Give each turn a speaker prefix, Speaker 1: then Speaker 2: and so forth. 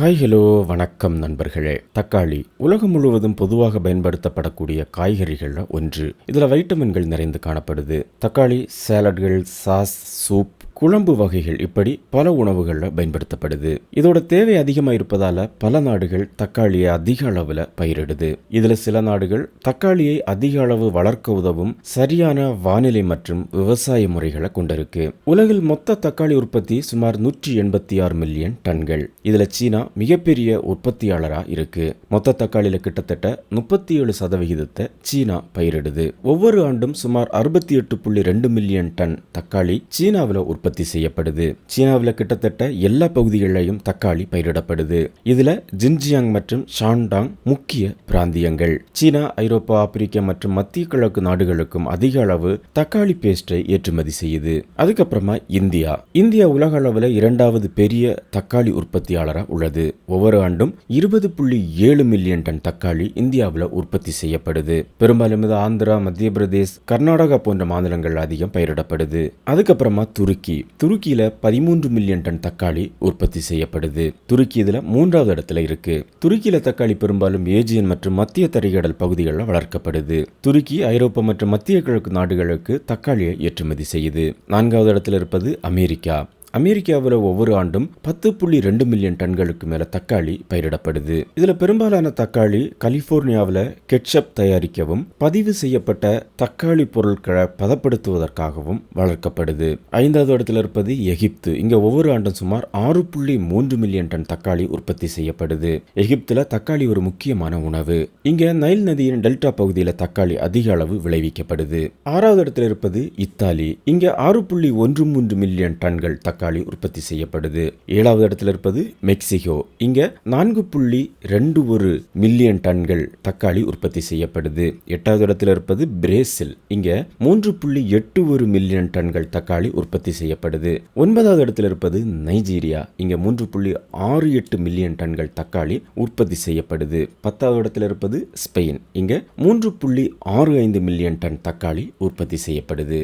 Speaker 1: Hi hello வணக்கம் நண்பர்களே. தக்காளி உலகம் முழுவதும் பொதுவாக பயன்படுத்தப்படக்கூடிய காய்கறிகளில் ஒன்று. இதில் வைட்டமின்கள் நிறைந்து காணப்படுது. தக்காளி சாலட்கள் சாஸ் சூப் குழம்பு வகைகள் இப்படி பல உணவுகளில் பயன்படுத்தப்படுது. இதோட தேவை அதிகமாக இருப்பதால பல நாடுகள் தக்காளியை அதிக அளவில் பயிரிடுது. இதில் சில நாடுகள் தக்காளியை அதிக அளவு வளர்க்க உதவும் சரியான வானிலை மற்றும் விவசாய முறைகளை கொண்டிருக்கு. உலகில் மொத்த தக்காளி உற்பத்தி சுமார் நூற்றி எண்பத்தி ஆறு மில்லியன் டன்கள். இதில் சீனா மிகப்பெரிய உற்பத்தியாளராக இருக்கு. மொத்த தக்காளியில கிட்டத்தட்ட முப்பத்தி ஏழு சதவிகிதத்தை சீனா பயிரிடுது. ஒவ்வொரு ஆண்டும் சுமார் அறுபத்தி எட்டு புள்ளி ரெண்டு மில்லியன் டன் தக்காளி சீனாவில் உற்பத்தி உற்பத்தி செய்யப்படுது. சீனாவில் கிட்டத்தட்ட எல்லா பகுதிகளிலும் தக்காளி பயிரிடப்படுது. இதுல ஜின்ஜியாங் மற்றும் ஷான்டாங் முக்கிய பிராந்தியங்கள். சீனா ஐரோப்பா ஆப்பிரிக்கா மற்றும் மத்திய கிழக்கு நாடுகளுக்கும் அதிக அளவு தக்காளி பேஸ்டை ஏற்றுமதி செய்யுது. அதுக்கப்புறமா இந்தியா. இந்தியா உலக அளவில் இரண்டாவது பெரிய தக்காளி உற்பத்தியாளராக உள்ளது. ஒவ்வொரு ஆண்டும் இருபது புள்ளி ஏழு மில்லியன் டன் தக்காளி இந்தியாவில் உற்பத்தி செய்யப்படுது. பெரும்பாலும் இது ஆந்திரா மத்திய பிரதேஷ் கர்நாடகா போன்ற மாநிலங்கள் அதிகம் பயிரிடப்படுது. அதுக்கப்புறமா துருக்கி. துருக்கியில பதிமூன்று மில்லியன் டன் தக்காளி உற்பத்தி செய்யப்படுது. துருக்கி இதுல மூன்றாவது இடத்துல இருக்கு. துருக்கியில தக்காளி பெரும்பாலும் ஏஜியன் மற்றும் மத்திய தரைக்கடல் பகுதிகளில் வளர்க்கப்படுது. துருக்கி ஐரோப்பா மற்றும் மத்திய கிழக்கு நாடுகளுக்கு தக்காளியை ஏற்றுமதி செய்யுது. நான்காவது இடத்துல இருப்பது அமெரிக்கா. அமெரிக்காவில் ஒவ்வொரு ஆண்டும் பத்து புள்ளி ரெண்டு மில்லியன் டன்களுக்கு மேல தக்காளி பயிரிடப்படுது. இதுல பெரும்பாலான தக்காளி கலிபோர்னியாவில் கெட்சப் தயாரிக்கவும் பதிவு செய்யப்பட்ட தக்காளி பொருட்களை பதப்படுத்துவதற்காகவும் வளர்க்கப்படுது. ஐந்தாவது இடத்துல இருப்பது எகிப்து. இங்க ஒவ்வொரு ஆண்டும் சுமார் ஆறு புள்ளி மூன்று மில்லியன் டன் தக்காளி உற்பத்தி செய்யப்படுது. எகிப்துல தக்காளி ஒரு முக்கியமான உணவு. இங்க நைல் நதியின் டெல்டா பகுதியில் தக்காளி அதிக அளவு விளைவிக்கப்படுது. ஆறாவது இடத்துல இருப்பது இத்தாலி. இங்க ஆறு புள்ளி ஒன்று மூன்று மில்லியன் டன்கள் தக்காளி உற்பத்தி செய்யப்படுது. ஏழாவது இடத்துல இருப்பது மெக்சிகோ. இங்க நான்கு புள்ளி ரெண்டு ஒரு மில்லியன் டன்கள் தக்காளி உற்பத்தி செய்யப்படுது. எட்டாவது இடத்துல இருப்பது பிரேசில். இங்க மூன்று புள்ளி எட்டு ஒரு மில்லியன் டன்கள் தக்காளி உற்பத்தி செய்யப்படுது. ஒன்பதாவது இடத்துல இருப்பது நைஜீரியா. இங்க மூன்று புள்ளி ஆறு எட்டு மில்லியன் டன்கள் தக்காளி உற்பத்தி செய்யப்படுது. பத்தாவது இடத்துல இருப்பது ஸ்பெயின். இங்க மூன்று புள்ளி ஆறு ஐந்து மில்லியன் டன் தக்காளி உற்பத்தி செய்யப்படுது.